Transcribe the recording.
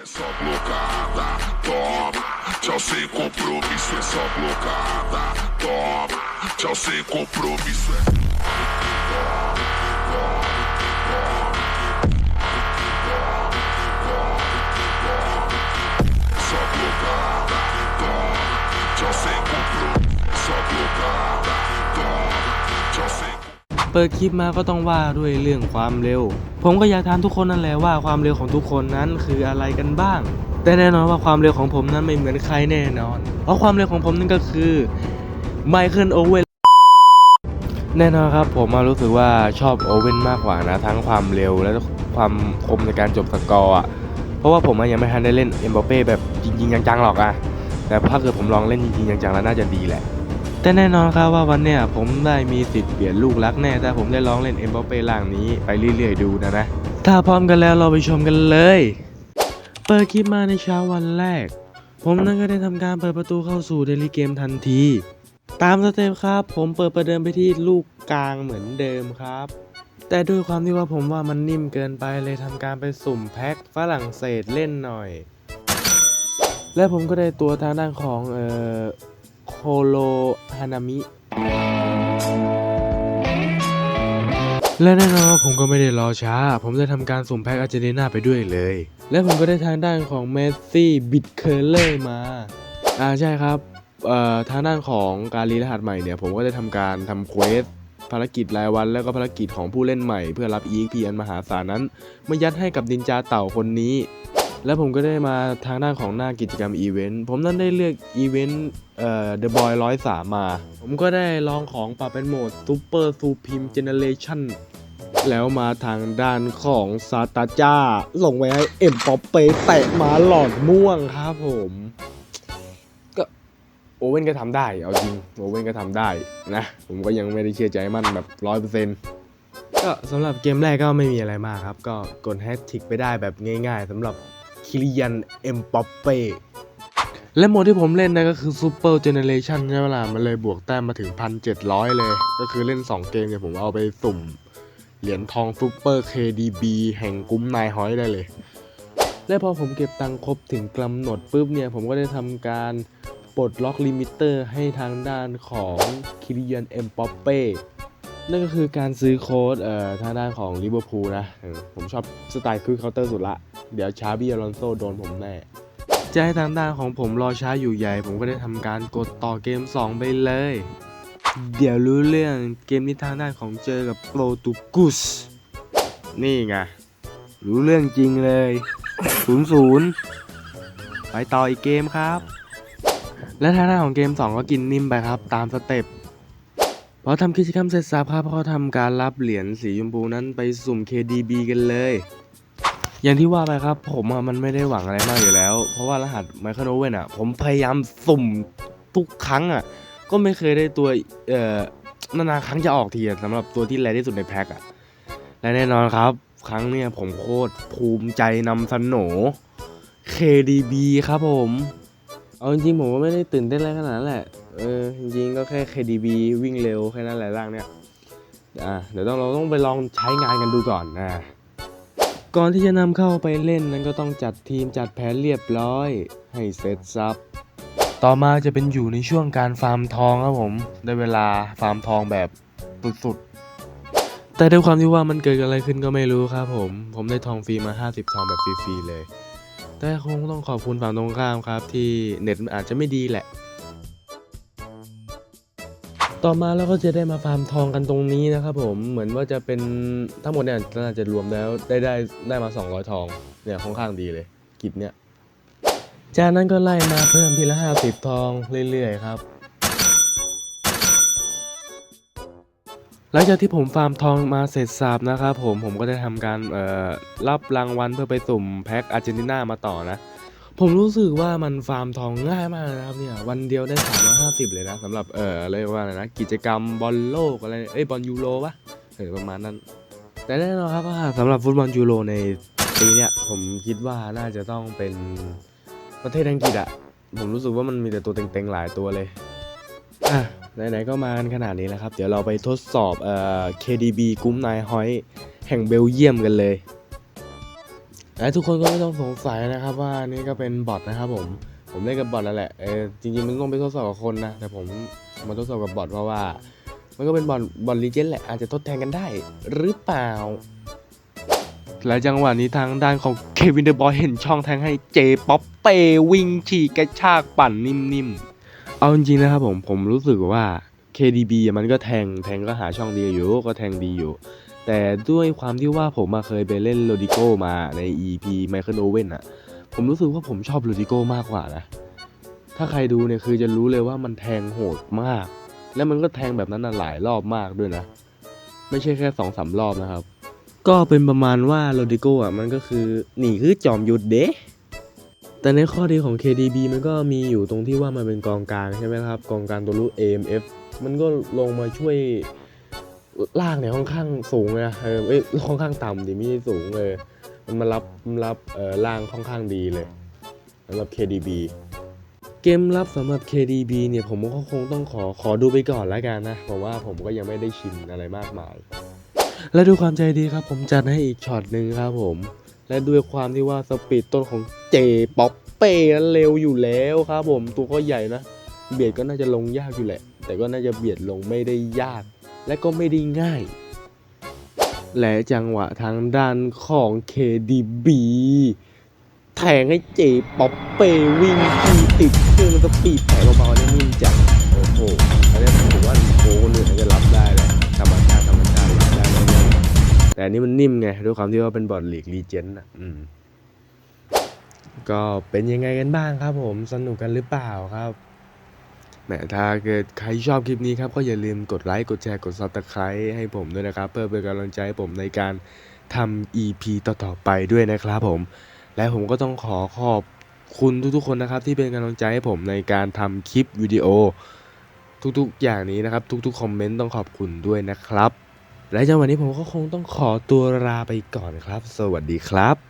É só blocada, toma. Tchau sem compromisso, é só blocada, toma. Tchau sem compromisso, é. Só blocada, toma. Tchau sem compromisso, é só blocada, toma. Tchau sem เปิดคลิปมาก็ต้องว่าด้วยเรื่องความเร็ว ผมก็อยากถามทุกคนนั่นแหละว่าความเร็วของทุกคนนั้นคืออะไรกันบ้าง แต่แน่นอนว่าความเร็วของผมนั้นไม่เหมือนใครแน่นอน เพราะความเร็วของผมนั่นก็คือไมเคิลโอเวนแน่นอนครับผมมารู้สึกว่าชอบโอเว่นมากกว่านะ ทั้งความเร็วและความคมในการจบสกอร์อะเพราะว่าผมยังไม่ทันได้เล่นเอ็มบัปเป้แบบจริงๆจังๆหรอกอะแต่ถ้าเกิดผมลองเล่นจริงๆจังๆแล้วน่าจะดีแหละ แต่แน่นอนครับว่าวันเนี้ยผมได้มีสิทธิ์เปลี่ยนลูกรักแน่ถ้าผมได้ลองเล่นเอ็มบัปเป้ล่างนี้ไปเรื่อยๆดูนะนะ ถ้าพร้อมกันแล้วเราไปชมกันเลย เปิดคลิปมาในเช้าวันแรก ผมนั้นก็ได้ทำการเปิดประตูเข้าสู่เดลิเกมทันที ตามสเต็ปครับ ผมเปิดประเดิมไปที่ลูกกลางเหมือนเดิมครับ แต่ด้วยความที่ว่าผมว่ามันนิ่มเกินไปเลยทำการไปสุ่มแพ็คฝรั่งเศสเล่นหน่อย และผมก็ได้ตัวทางด้านของเอ่อ โคโลฮานามิ และแน่นอนว่าผมก็ไม่ได้รอช้า ผมได้ทำการสุ่มแพ็คอาร์เจนตินาไปด้วยเลย และผมก็ได้ทางด้านของเมสซี่บิดเคอร์เลอร์มา อ่าใช่ครับเอ่อทางด้านของการรีรหัสใหม่เนี่ย ผมก็ได้ทำการทำเควสภารกิจรายวันแล้วก็ภารกิจของผู้เล่นใหม่เพื่อรับ EXP อันมหาศาลนั้นมายัดให้กับดินจาเต่าคนนี้ แล้วผมก็ได้มาทางด้านของหน้ากิจกรรมอีเวนต์ ผมนั้นได้เลือกอีเวนต์เอ่อ The Boy 103 มา ผมก็ได้ลองของปรับเป็นโหมด Super Supreme Generation แล้วมาทางด้านของซาตาจ้าส่งไว้ให้เอ็มป๊อปเปแตะมาหลอดม่วงครับผม ก็โอเว่นก็ทำได้ เอาจริงโอเว่นก็ทำได้นะ ผมก็ยังไม่ได้เชื่อใจมั่นแบบร้อยเปอร์เซ็นต์ก็สำหรับเกมแรกก็ไม่มีอะไรมากครับ ก็กดแฮชทิกไปได้แบบง่ายๆสำหรับ คิริยันเอ็มปอปเป้และโหมดที่ผมเล่นนะก็คือ Super Generation ใช่ไหมล่ะมันเลยบวกแต้มมาถึง 1,700 เลย ก็คือเล่น 2 เกมเนี่ยผมเอาไปสุ่ม เหรียญทอง Super KDB แห่งกุ้มนายฮอยได้เลย และพอผมเก็บตังค์ครบถึงกำหนดปุ๊บเนี่ย ผมก็ได้ทำการปลดล็อกลิมิเตอร์ให้ทางด้านของคิริยันเอ็มปอปเป้นั่นก็คือการซื้อโค้ดเอ่อทางด้านของลิเวอร์พูลนะ ผมชอบสไตล์คือเคาน์เตอร์สุดละ เดี๋ยวชาบี้อลอนโซโดนผมแน่จะให้ทางด้านของผมรอช้าอยู่ใหญ่ ผมก็ได้ทำการกดต่อเกม 2 ไปเลย เดี๋ยวรู้เรื่องเกมนี้ทางด้านของเจอกับโปรตุกุส นี่ไง รู้เรื่องจริงเลย0ูนย์ศูนย์ไปต่ออีกเกมครับ และทางด้านของเกม 2 ก็กินนิ่มไปครับ ตามสเต็ปพอทำกิจกรรมเสร็จสับครับเขาทำการรับเหรียญสีชมพูนั้นไปสุ่ม KDB กันเลย อย่างที่ว่าไปครับ ผมอะมันไม่ได้หวังอะไรมากอยู่แล้ว เพราะว่ารหัสไมเคิลโอเว่นอะ ผมพยายามสุ่มทุกครั้งอะ ก็ไม่เคยได้ตัวเอ่อนานๆครั้งจะออกทีสำหรับตัวที่แรงที่สุดในแพ็คอะ และแน่นอนครับ ครั้งเนี้ยผมโคตรภูมิใจนำเสนอ KDB ครับผม เอาจริงๆผมก็ไม่ได้ตื่นเต้นอะไรขนาดนั้นแหละ เออจริงๆก็แค่ KDB วิ่งเร็วแค่นั้นแหละร่างเนี้ย อ่าเดี๋ยวต้องเราต้องไปลองใช้งานกันดูก่อนนะ ก่อนที่จะนำเข้าไปเล่นนั้นก็ต้องจัดทีมจัดแผนเรียบร้อย ให้เสร็จสับต่อมาจะเป็นอยู่ในช่วงการฟาร์มทองครับผม ได้เวลาฟาร์มทองแบบสุดๆ แต่ด้วยความที่ว่ามันเกิดอะไรขึ้นก็ไม่รู้ครับผม ผมได้ทองฟรีมา 50 ทองแบบฟรีๆเลย แต่คงต้องขอบคุณฝั่งตรงข้ามครับ ที่เน็ตมันอาจจะไม่ดีแหละ ต่อมาเราก็จะได้มาฟาร์มทองกันตรงนี้นะครับผมเหมือนว่าจะเป็นทั้งหมดเนี่ยน่าจะรวมแล้วได้ได้ได้มา 200 ทองเนี่ยค่อนข้างดีเลยกิจเนี่ยจากนั้นก็ไล่มาเพิ่มทีละ 50 ทองเรื่อยๆครับหลังจากที่ผมฟาร์มทองมาเสร็จสับนะครับผมผมก็ได้ทำการรับรางวัลเพื่อไปสุ่มแพ็คอาร์เจนตินามาต่อนะ ผมรู้สึกว่ามันฟาร์มทองง่ายมากนะครับเนี่ยวันเดียวได้ 350 เลยนะสำหรับเออเรียกว่าอะไรนะกิจกรรมบอลโลกอะไรเอ้ยบอลยูโรปะเออประมาณนั้น แต่แน่นอนครับว่าสำหรับฟุตบอลยูโรในปีเนี้ยผมคิดว่าน่าจะต้องเป็นประเทศอังกฤษอะผมรู้สึกว่ามันมีแต่ตัวเต็งๆหลายตัวเลยอะไหนๆก็มากันขนาดนี้แล้วครับ เดี๋ยวเราไปทดสอบเอ่อ KDB กุ้มนายฮอยแห่งเบลเยียมกันเลย และทุกคนก็ไม่ต้องสงสัยนะครับว่านี่ก็เป็นบอทนะครับผม ผมเล่นกับบอทแล้วแหละ เออจริงๆมันต้องไปทดสอบกับคนนะ แต่ผมมาทดสอบกับบอทเพราะว่า มันก็เป็นบอทบอทลีเจนแหละอาจจะทดแทนกันได้หรือเปล่า และจังหวะนี้ทางด้านของเควินเดอร์บอยเห็นช่องแทงให้เจป๊อปเปวิ่งฉีกกระชากปั่นนิ่มๆ เอาจริงๆนะครับผมผมรู้สึกว่า KDB มันก็แทงแทงก็หาช่องดีอยู่ก็แทงดีอยู่ แต่ด้วยความที่ว่าผมมาเคยไปเล่นโรดิโกมาใน EP Michael Owen อะผมรู้สึกว่าผมชอบโรดิโกมากกว่านะ ถ้าใครดูเนี่ยคือจะรู้เลยว่ามันแทงโหดมาก แล้วมันก็แทงแบบนั้นนะหลายรอบมากด้วยนะ ไม่ใช่แค่สองสามรอบนะครับ ก็เป็นประมาณว่าโรดิโกอะมันก็คือหนีคือจอมยุทธเด้แต่ในข้อดีของ KDB มันก็มีอยู่ตรงที่ว่ามันเป็นกองกลางใช่ไหมครับ กองกลางตัวรู้ AMF มันก็ลงมาช่วย ล่างเนี่ยค่อนข้างสูงเลยนะเออเอ้ยค่อนข้างต่ำดิไม่ใช่สูงเลย มันมารับรับเอ่อล่างค่อนข้างดีเลยสำหรับ KDB เกมรับสำหรับ KDB เนี่ยผมก็คงต้องขอขอดูไปก่อนแล้วกันนะเพราะว่าผมก็ยังไม่ได้ชินอะไรมากมาย และด้วยความใจดีครับ ผมจัดให้อีกช็อตหนึ่งครับผม และด้วยความที่ว่าสปีดต้นของเจป๊อปเป้นั้นเร็วอยู่แล้วครับผมตัวก็ใหญ่นะ เบียดก็น่าจะลงยากอยู่แหละ แต่ก็น่าจะเบียดลงไม่ได้ยาก และก็ไม่ได้ง่าย และจังหวะทางด้านของ KDB แทงให้เจป๊อปเปวิ่งทีติดเครื่องสปีดแผลเบาๆนี่นิ่มจังโอ้โหอันนี้ผมว่าโค้คนอื่นอจะรับได้เลยธรรมชาติธรรมชาติรับได้แน่ๆแต่อันนี้มันนิ่มไงด้วยความที่ว่าเป็นบอลลีกรีเจนต์อะอืมก็เป็นยังไงกันบ้างครับผมสนุกกันหรือเปล่าครับ แหมถ้าเกิดใครชอบคลิปนี้ครับก็อย่าลืมกดไลค์กดแชร์กดซับสไครต์ให้ผมด้วยนะครับ เพื่อเป็นกำลังใจให้ผมในการทำ EP ต่อๆไปด้วยนะครับผม และผมก็ต้องขอขอบคุณทุกๆคนนะครับ ที่เป็นกำลังใจให้ผมในการทำคลิปวิดีโอ ทุกๆ อย่างนี้นะครับ ทุกๆคอมเมนต์ต้องขอบคุณด้วยนะครับ และจังหวะนี้ผมก็คงต้องขอตัวลาไปก่อนครับ สวัสดีครับ